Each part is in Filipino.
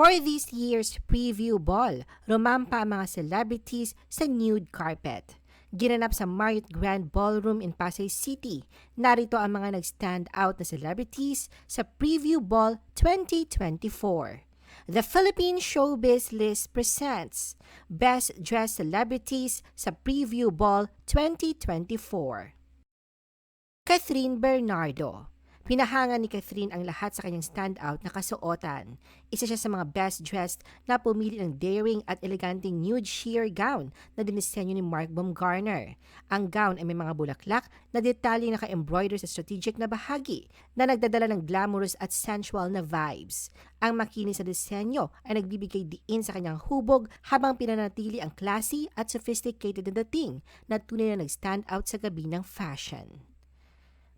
For this year's preview ball, rumampa ang mga celebrities sa nude carpet. Ginanap sa Marriott Grand Ballroom in Pasay City. Narito ang mga nag-stand out na celebrities sa Preview Ball 2024. The Philippine Showbiz List presents Best Dressed Celebrities sa Preview Ball 2024. Catherine Bernardo Pinahanga ni Catherine ang lahat sa kanyang standout na kasuotan. Isa siya sa mga best dressed na pumili ng daring at eleganteng nude sheer gown na dinisenyo ni Mark Baumgartner. Ang gown ay may mga bulaklak na detalye naka-embroider sa strategic na bahagi na nagdadala ng glamorous at sensual na vibes. Ang makinis sa disenyo ay nagbibigay diin sa kanyang hubog habang pinanatili ang classy at sophisticated na dating na tunay na nag-stand out sa gabi ng fashion.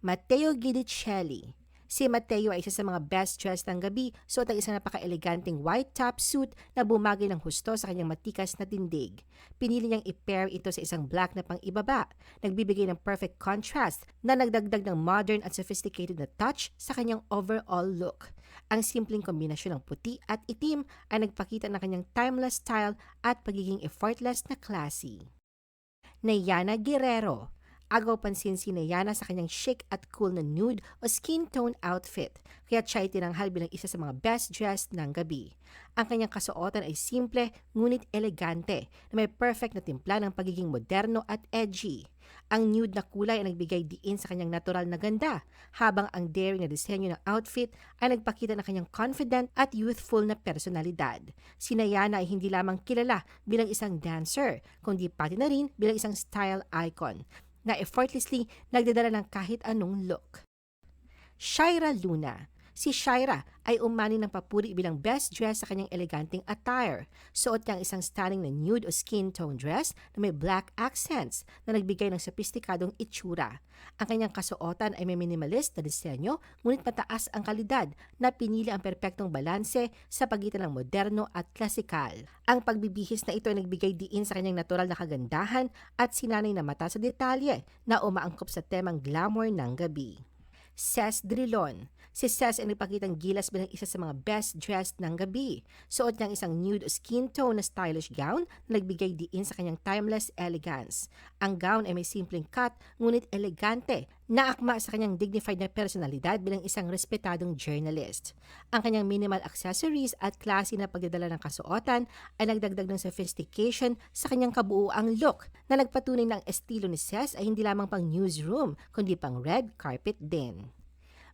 Matteo Guidicelli. Si Matteo ay isa sa mga best dressed ng gabi, suot ang isang napaka-eleganteng white top suit na bumagay ng husto sa kanyang matikas na tindig. Pinili niyang i-pair ito sa isang black na pang-ibaba, nagbibigay ng perfect contrast na nagdagdag ng modern at sophisticated na touch sa kanyang overall look. Ang simpleng kombinasyon ng puti at itim ay nagpakita ng kanyang timeless style at pagiging effortless na classy. Nayana Guerrero Agaw pansin si Nayana sa kanyang chic at cool na nude o skin tone outfit, kaya siya ay tinanghal bilang isa sa mga best dressed ng gabi. Ang kanyang kasuotan ay simple ngunit elegante na may perfect na timpla ng pagiging moderno at edgy. Ang nude na kulay ay nagbigay diin sa kanyang natural na ganda, habang ang daring na disenyo ng outfit ay nagpakita ng kanyang confident at youthful na personalidad. Si Nayana ay hindi lamang kilala bilang isang dancer, kundi pati na rin bilang isang style icon na effortlessly nagdadala ng kahit anong look. Shaira Luna Si Shaira ay umani ng papuri bilang best dress sa kanyang eleganteng attire. Suot niya ang isang stunning na nude o skin tone dress na may black accents na nagbigay ng sopistikadong itsura. Ang kanyang kasuotan ay may minimalist na disenyo ngunit mataas ang kalidad na pinili ang perpektong balanse sa pagitan ng moderno at klasikal. Ang pagbibihis na ito ay nagbigay diin sa kanyang natural na kagandahan at sinanay na mata sa detalye na umaangkop sa temang glamour ng gabi. Ces Drilon. Si Ces ay nagpakitang gilas bilang isa sa mga best dressed ng gabi. Suot niya ang isang nude skin tone na stylish gown na nagbigay diin sa kanyang timeless elegance. Ang gown ay may simpleng cut ngunit elegante na akma sa kanyang dignified na personalidad bilang isang respetadong journalist. Ang kanyang minimal accessories at classy na pagdadala ng kasuotan ay nagdagdag ng sophistication sa kanyang kabuuang look na nagpatunay ng estilo ni Ces ay hindi lamang pang newsroom kundi pang red carpet din.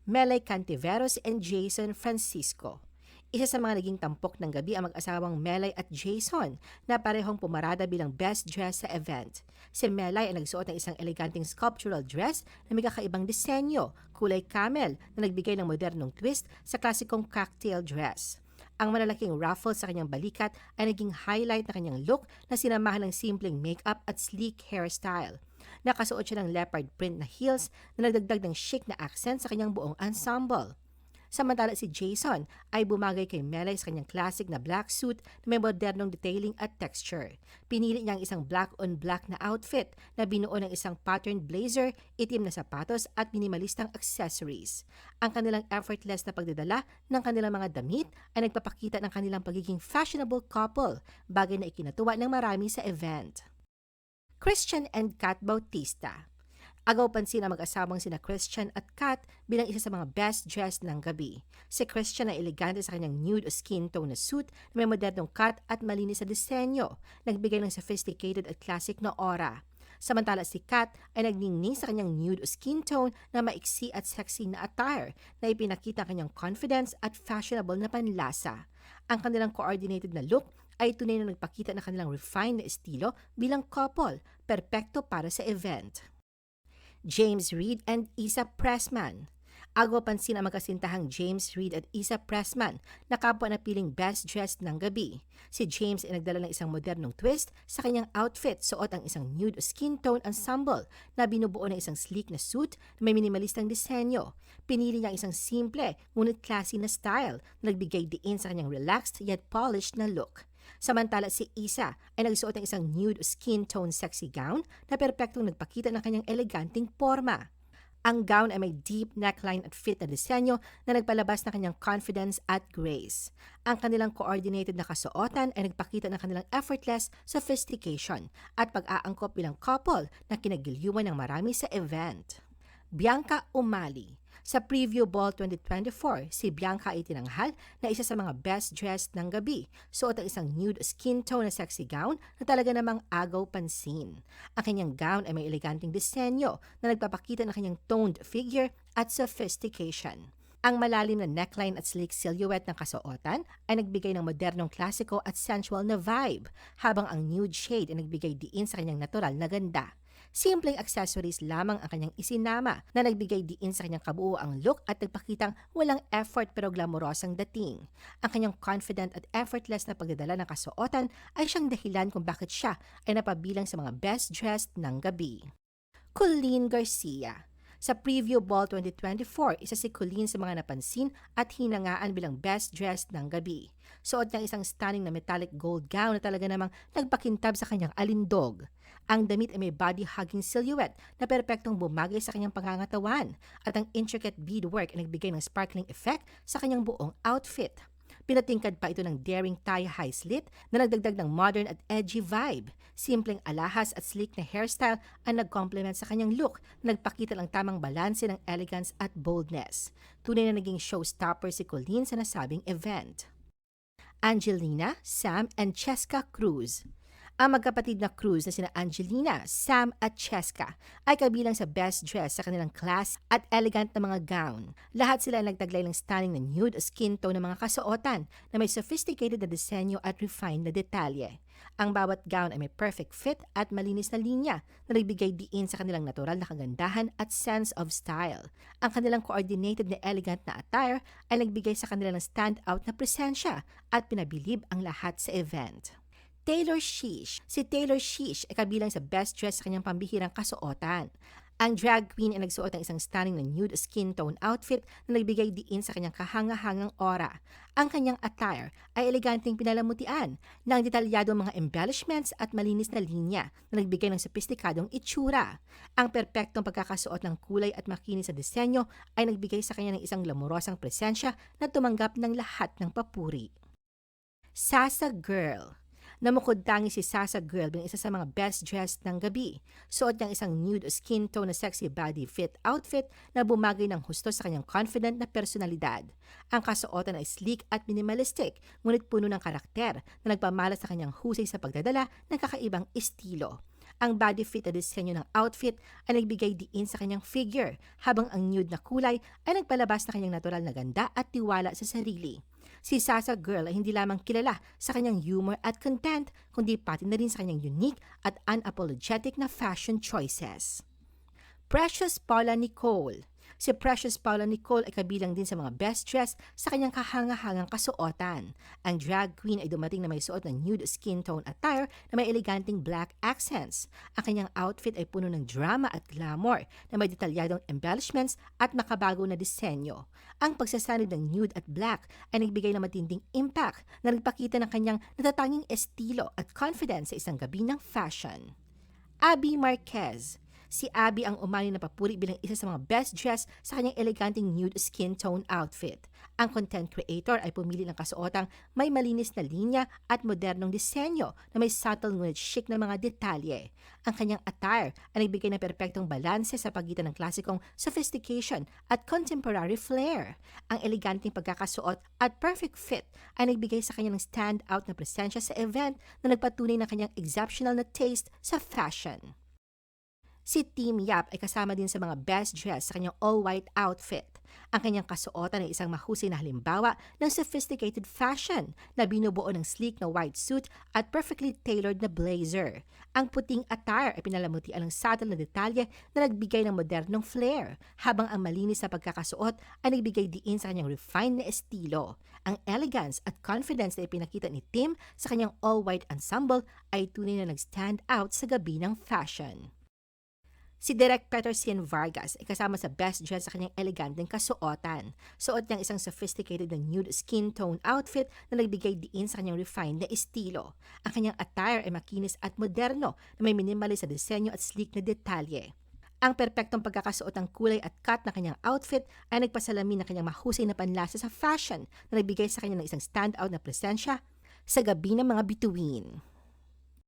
Melay Cantiveros and Jason Francisco. Isa sa mga naging tampok ng gabi ang mag-asawang Melay at Jason na parehong pumarada bilang best dress sa event. Si Melay ay nagsuot ng isang eleganteng sculptural dress na may kakaibang disenyo, kulay camel na nagbigay ng modernong twist sa klasikong cocktail dress. Ang malalaking ruffle sa kanyang balikat ay naging highlight na kanyang look na sinamahan ng simpleng makeup at sleek hairstyle. Nakasuot siya ng leopard print na heels na nagdagdag ng chic na accent sa kanyang buong ensemble. Samantala si Jason ay bumagay kay Melay sa kanyang classic na black suit na may modernong detailing at texture. Pinili niya ang isang black on black na outfit na binuo ng isang patterned blazer, itim na sapatos at minimalistang accessories. Ang kanilang effortless na pagdadala ng kanilang mga damit ay nagpapakita ng kanilang pagiging fashionable couple, bagay na ikinatuwa ng marami sa event. Christian and Kat Bautista. Agaw pansin ang mag-asawang sina Christian at Kat bilang isa sa mga best dressed ng gabi. Si Christian ay elegante sa kanyang nude o skin tone na suit na may modernong cut at malinis sa disenyo, nagbigay ng sophisticated at classic na aura. Samantala si Kat ay nagningning sa kanyang nude o skin tone na maiksi at sexy na attire na ipinakita ang kanyang confidence at fashionable na panlasa. Ang kanilang coordinated na look ay tunay na nagpakita ng kanilang refined na estilo bilang couple, perpekto para sa event. James Reid and Isa Pressman Agaw pansin ang magkasintahang James Reid at Isa Pressman na kapwa na piling best dressed ng gabi. Si James ay nagdala ng isang modernong twist sa kanyang outfit suot ang isang nude skin tone ensemble na binubuo ng isang sleek na suit na may minimalistang disenyo. Pinili niya ang isang simple ngunit classy na style na nagbigay diin sa kanyang relaxed yet polished na look. Samantala si Isa ay nagsuot ng isang nude skin tone sexy gown na perpektong nagpakita ng kanyang eleganteng forma. Ang gown ay may deep neckline at fit na disenyo na nagpalabas ng kanyang confidence at grace. Ang kanilang coordinated na kasuotan ay nagpakita ng kanilang effortless sophistication at pag-aangkop bilang couple na kinagilyuman ng marami sa event. Bianca Umali sa Preview Ball 2024, si Bianca ay tinanghal na isa sa mga best dressed ng gabi. Suot ang isang nude skin tone na sexy gown na talaga namang agaw pansin. Ang kanyang gown ay may eleganteng disenyo na nagpapakita ng kanyang toned figure at sophistication. Ang malalim na neckline at sleek silhouette ng kasuotan ay nagbigay ng modernong klasiko at sensual na vibe, habang ang nude shade ay nagbigay diin sa kanyang natural na ganda. Simpleng accessories lamang ang kanyang isinama na nagbigay diin sa kanyang kabuoang look at nagpakitang walang effort pero glamorosang dating. Ang kanyang confident at effortless na pagdadala ng kasuotan ay siyang dahilan kung bakit siya ay napabilang sa mga best dressed ng gabi. Colleen Garcia sa Preview Ball 2024, isa si Colleen sa mga napansin at hinangaan bilang best dressed ng gabi. Suot ng isang stunning na metallic gold gown na talaga namang nagpakintab sa kanyang alindog. Ang damit ay may body-hugging silhouette na perpektong bumagay sa kanyang pangangatawan at ang intricate beadwork ay nagbigay ng sparkling effect sa kanyang buong outfit. Pinatingkad pa ito ng daring tie high slit na nagdagdag ng modern at edgy vibe. Simpleng alahas at sleek na hairstyle ang nag-complement sa kanyang look na nagpakita ng tamang balanse ng elegance at boldness. Tunay na naging showstopper si Colleen sa nasabing event. Angelina, Sam, and Cheska Cruz ang magkapatid na Cruz na sina Angelina, Sam at Cheska ay kabilang sa best dress sa kanilang class at elegant na mga gown. Lahat sila ay nagtaglay ng stunning na nude skin tone ng mga kasuotan na may sophisticated na disenyo at refined na detalye. Ang bawat gown ay may perfect fit at malinis na linya na nagbigay diin sa kanilang natural na kagandahan at sense of style. Ang kanilang coordinated na elegant na attire ay nagbigay sa kanilang stand-out na presensya at pinabilib ang lahat sa event. Taylor Shish. Si Taylor Shish ay kabilang sa best dress sa kanyang pambihirang kasuotan. Ang drag queen ay nagsuot ng isang stunning na nude skin tone outfit na nagbigay diin sa kanyang kahanga-hangang aura. Ang kanyang attire ay eleganteng pinalamutian ng detalyadong mga embellishments at malinis na linya na nagbigay ng sopistikadong itsura. Ang perpektong pagkakasuot ng kulay at makinis sa disenyo ay nagbigay sa kanya ng isang glamorosang presensya na tumanggap ng lahat ng papuri. Sasa Girl Namukod tangi si Sasa Girl bilang isa sa mga best dressed ng gabi. Suot niyang isang nude skin tone na sexy body fit outfit na bumagay ng husto sa kanyang confident na personalidad. Ang kasuotan ay sleek at minimalistic, ngunit puno ng karakter na nagpamalas sa kanyang husay sa pagdadala ng kakaibang estilo. Ang body fit na disenyo ng outfit ay nagbigay diin sa kanyang figure, habang ang nude na kulay ay nagpalabas na kanyang natural na ganda at tiwala sa sarili. Si Sasa Girl ay hindi lamang kilala sa kanyang humor at content, kundi pati na rin sa kanyang unique at unapologetic na fashion choices. Precious Paula Nicole Si Precious Paula Nicole ay kabilang din sa mga best dress sa kanyang kahanga-hangang kasuotan. Ang drag queen ay dumating na may suot ng nude skin tone attire na may eleganteng black accents. Ang kanyang outfit ay puno ng drama at glamour na may detalyadong embellishments at makabago na disenyo. Ang pagsasanib ng nude at black ay nagbigay ng matinding impact na nagpakita ng kanyang natatanging estilo at confidence sa isang gabi ng fashion. Abby Marquez Si Abby ang umani na papuri bilang isa sa mga best dress sa kanyang eleganteng nude skin tone outfit. Ang content creator ay pumili ng kasuotang may malinis na linya at modernong disenyo na may subtle ngunit chic na mga detalye. Ang kanyang attire ay nagbigay ng perpektong balanse sa pagitan ng klasikong sophistication at contemporary flair. Ang eleganteng pagkakasuot at perfect fit ay nagbigay sa kanya ng stand-out na presensya sa event na nagpatunay ng kanyang exceptional na taste sa fashion. Si Team Yap ay kasama din sa mga best dress sa kanyang all-white outfit. Ang kanyang kasuotan ay isang mahusay na halimbawa ng sophisticated fashion na binubuo ng sleek na white suit at perfectly tailored na blazer. Ang puting attire ay pinalamutian ng subtle na detalye na nagbigay ng modernong flair, habang ang malinis na pagkakasuot ay nagbigay diin sa kanyang refined na estilo. Ang elegance at confidence na ipinakita ni Tim sa kanyang all-white ensemble ay tunay na nag-stand out sa gabi ng fashion. Si Direk Peterson Vargas ay kasama sa best dress sa kanyang eleganteng kasuotan. Suot niyang isang sophisticated na nude skin tone outfit na nagbigay diin sa kanyang refined na estilo. Ang kanyang attire ay makinis at moderno na may minimalist sa disenyo at sleek na detalye. Ang perpektong pagkakasuot ng kulay at cut na kanyang outfit ay nagpasalamin ng kanyang mahusay na panlasa sa fashion na nagbigay sa kanya ng isang standout na presensya sa gabi ng mga bituin.